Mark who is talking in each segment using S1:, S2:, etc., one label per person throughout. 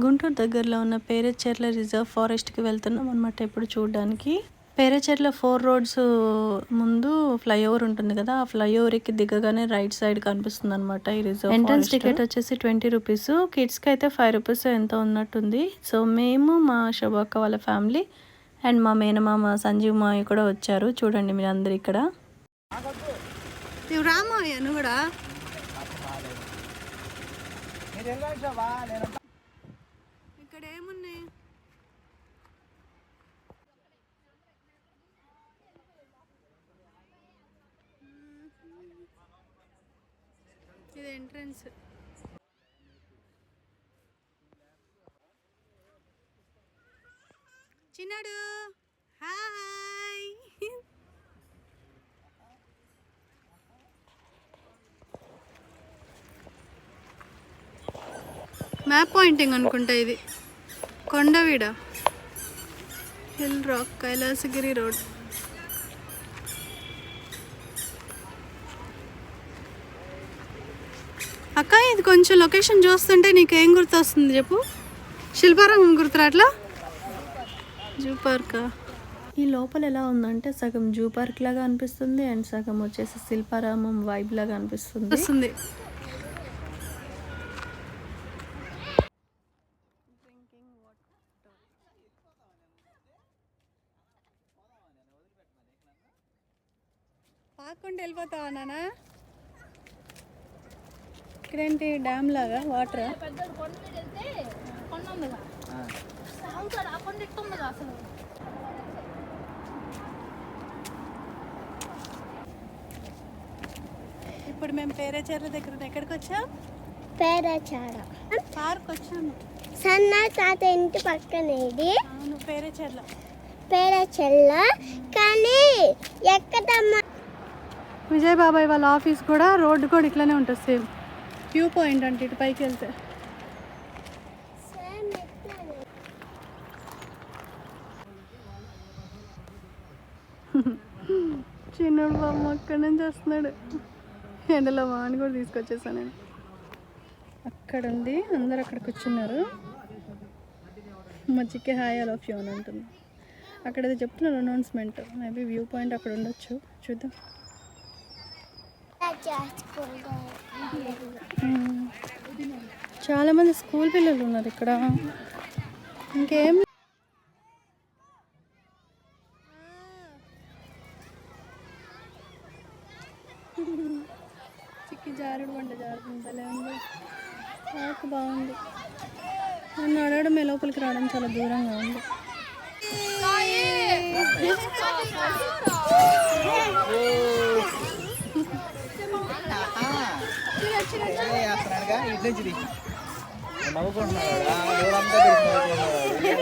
S1: గుంటూరు దగ్గరలో ఉన్న పేరేచెర్ల రిజర్వ్ ఫారెస్ట్కి వెళ్తున్నాం అనమాట ఇప్పుడు చూడడానికి. పేరేచెర్ల ఫోర్ రోడ్స్ ముందు ఫ్లైఓవర్ ఉంటుంది కదా ఆ ఫ్లైఓవర్కి దిగగానే రైట్ సైడ్ కనిపిస్తుంది అనమాట ఈ రిజర్వ్ ఎంట్రన్స్ టికెట్ వచ్చేసి ట్వంటీ రూపీస్ కిడ్స్కి అయితే ఫైవ్ రూపీస్ ఎంతో ఉన్నట్టుంది. సో మేము మా శోభక్క వాళ్ళ ఫ్యామిలీ అండ్ మా మేనమామ సంజీవ్ మాయ కూడా వచ్చారు. చూడండి మీరు అందరు ఇక్కడ నువ్వు కూడా? ఇక్కడ ఏమున్నాయి ఇది ఎంట్రన్స్. చిన్నాడు హాయ్. మ్యాప్ పాయింటింగ్ అనుకుంటా ఇది. Kondaveeda. Hill rock Kailasagiri road. అక్క ఇది కొంచెం లొకేషన్ చూస్తుంటే నీకేం గుర్తొస్తుంది చెప్పు. శిల్పారామం గుర్తురాట్లా? Zoo park. ఈ లోపల ఎలా ఉందంటే సగం జూ పార్క్ లాగా అనిపిస్తుంది అండ్ సగం వచ్చేసి శిల్పారామం వైబ్ లాగా అనిపిస్తుంది. పాకుండా వెళ్ళిపోతావా నాన్న ఇక్కడేంటి డ్యామ్ లాగా వాటర్? ఇప్పుడు మేము పేరేచర్ల దగ్గర ఎక్కడికి వచ్చాం
S2: పేరచాడ
S1: పార్క్ వచ్చాము.
S2: సన్న తాత ఇంటి పక్కన ఇది
S1: పేరేచర్ల.
S2: పేరచెల్ల కానీ ఎక్కదమ్మ
S1: విజయ్ బాబాయ్ వాళ్ళ ఆఫీస్ కూడా రోడ్డు కూడా ఇట్లానే ఉంటుంది సేమ్. వ్యూ పాయింట్ అంటే ఇటు పైకి వెళ్తే. చిన్నోడు బాబు అక్కడి నుంచి వస్తున్నాడు. ఎండలో వాని కూడా తీసుకొచ్చేసాను నేను. అక్కడ ఉంది. అందరు అక్కడ కూర్చున్నారు. మజ్జికే హాయ్ అలా ఫ్యూ అని ఉంటుంది అక్కడ ఏదో చెప్తున్నారు అనౌన్స్మెంట్ మేబీ వ్యూ పాయింట్ అక్కడ ఉండొచ్చు. చూద్దాం. చాలా మంది స్కూల్ పిల్లలు ఉన్నారు ఇక్కడ. ఇంకేం చిక్కి జారుడు వంట ఉంది పార్క్ బాగుంది. నన్ను అడగడమే లోపలికి రావడం చాలా దూరంగా ఉంది.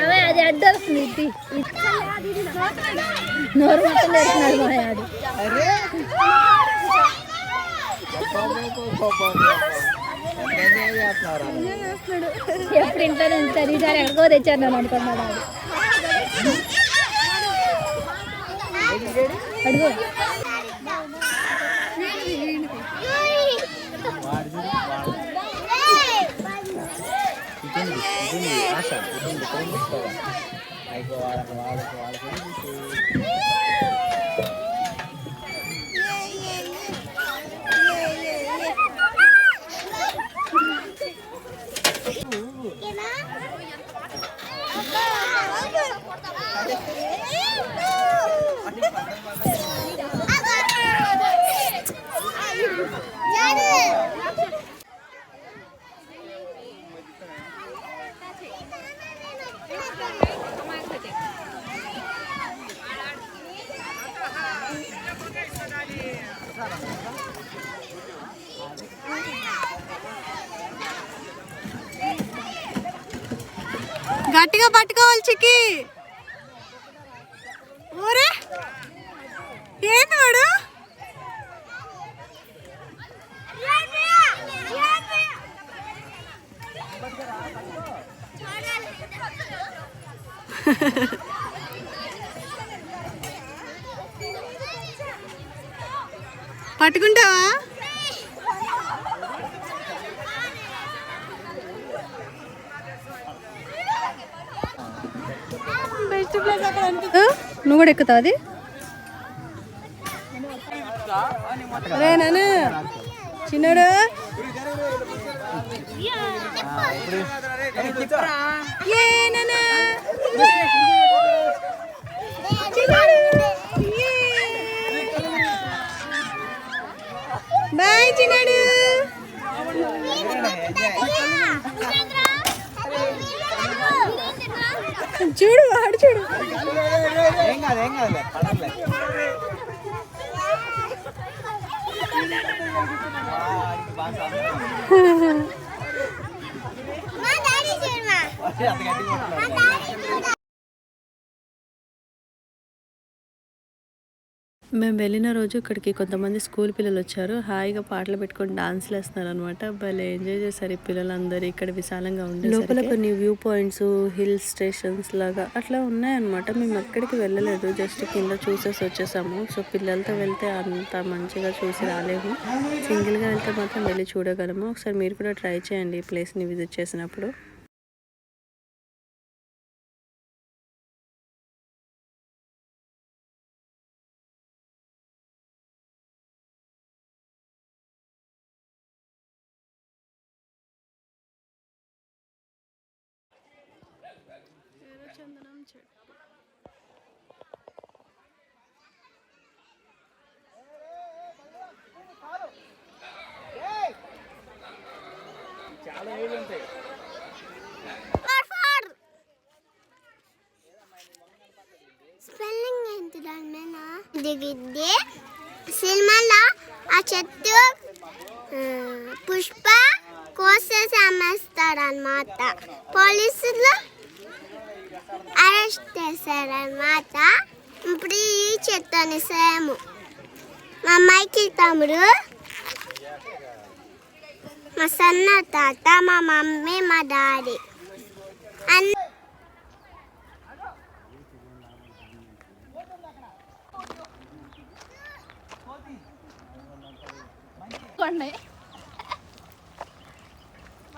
S3: అవే అది అడ్డొస్తుంది నోరు మొత్తం తెరుస్తున్నాడు మా ఎప్పుడు ఇంటర్ ఉంటారు ఈసారి ఎక్కడికో తెచ్చారు నన్ను అనుకున్నాడు అడుగు. ಇದೊಂದು ಆಶಾ ಇದೊಂದು ಕೌಮುತ್ತವ ಆಯ್ಕೆ ವಾಡಕ್ಕೆ ವಾಡಕ್ಕೆ ವಾಡಕ್ಕೆ Thank you. గట్టిగా పట్టుకోవాలి చిక్కి. ఊరే ఏంది వాడు? పట్టుకుంటావా
S4: బెస్ట్ ప్లేస్ అక్కడ నువ్వు కూడా ఎక్కుతావు అది రే నాన్న చిన్నడు ఏ నాన్న బాయ్ చిన్నడు చూడు వాడు చూడు.
S1: ఏం కాదు ఏం కాదులే పడలే
S2: మా డాడీ చూడమా
S1: అంత గట్టిగా
S2: మా డాడీ చూడ.
S4: మేము వెళ్ళిన రోజు ఇక్కడికి కొంతమంది స్కూల్ పిల్లలు వచ్చారు. హాయిగా పాటలు పెట్టుకొని డాన్స్లు వేస్తున్నారు అనమాట భలే ఎంజాయ్ చేశారు ఈ పిల్లలందరూ ఇక్కడ విశాలంగా ఉండే లోపల కొన్ని వ్యూ పాయింట్స్ హిల్ స్టేషన్స్ లాగా అట్లా ఉన్నాయన్నమాట. మేము ఎక్కడికి వెళ్ళలేదు. జస్ట్ కింద చూసేసి వచ్చేసాము. సో పిల్లలతో వెళ్తే అంత మంచిగా చూసి రాలేము. సింగిల్గా వెళ్తే మాత్రం వెళ్ళి చూడగలము. ఒకసారి మీరు కూడా ట్రై చేయండి ఈ ప్లేస్ని విజిట్ చేసినప్పుడు.
S2: స్పెల్లింగ్ ఏంటి దాని మీద? దిగిద్ది సినిమాలో ఆ చెట్టు పుష్ప కోసేసి అమ్మేస్తారనమాట పోలీసులు అరెస్ట్ చేశారన్నమాట ఇప్పుడు ఈ చెప్తాను సేమ్ మా మైకి తమ్ముడు. మా సన్న తాత మా మమ్మీ మా డాడీ. అన్న
S3: కొండే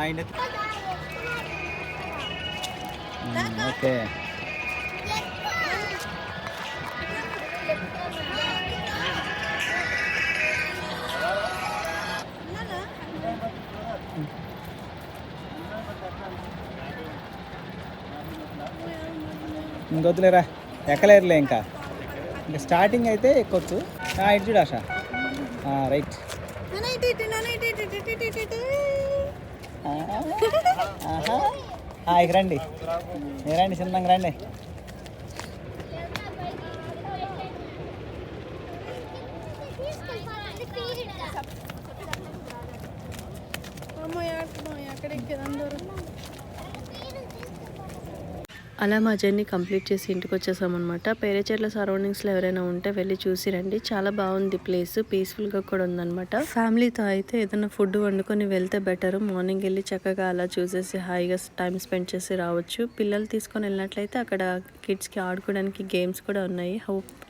S1: ఆయన ఓకే hmm, ఇంకొద్దులేరా ఎక్కలేరులే ఇంకా. ఇంకా స్టార్టింగ్ అయితే ఎక్కొచ్చు. ఇటు చూడు ఆశ. రైట్ ఆ, ఆహా. ఆ, ఇక రండి ఏ రండి చిన్నంగా రండి
S4: అలా మా జర్నీ కంప్లీట్ చేసి ఇంటికి వచ్చేసామన్నమాట. పేరేచెర్ల సరౌండింగ్స్లో ఎవరైనా ఉంటే వెళ్ళి చూసి రండి. చాలా బాగుంది ప్లేస్. పీస్ఫుల్గా కూడా ఉందన్నమాట. ఫ్యామిలీతో అయితే ఏదైనా ఫుడ్ వండుకొని వెళ్తే బెటర్. మార్నింగ్ వెళ్ళి చక్కగా అలా చూసేసి హాయిగా టైం స్పెండ్ చేసి రావచ్చు. పిల్లలు తీసుకొని వెళ్ళినట్లయితే అక్కడ కిడ్స్కి ఆడుకోవడానికి గేమ్స్ కూడా ఉన్నాయి.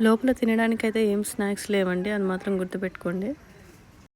S4: లోపల తినడానికి అయితే ఏం స్నాక్స్ లేవండి. అది మాత్రం గుర్తుపెట్టుకోండి.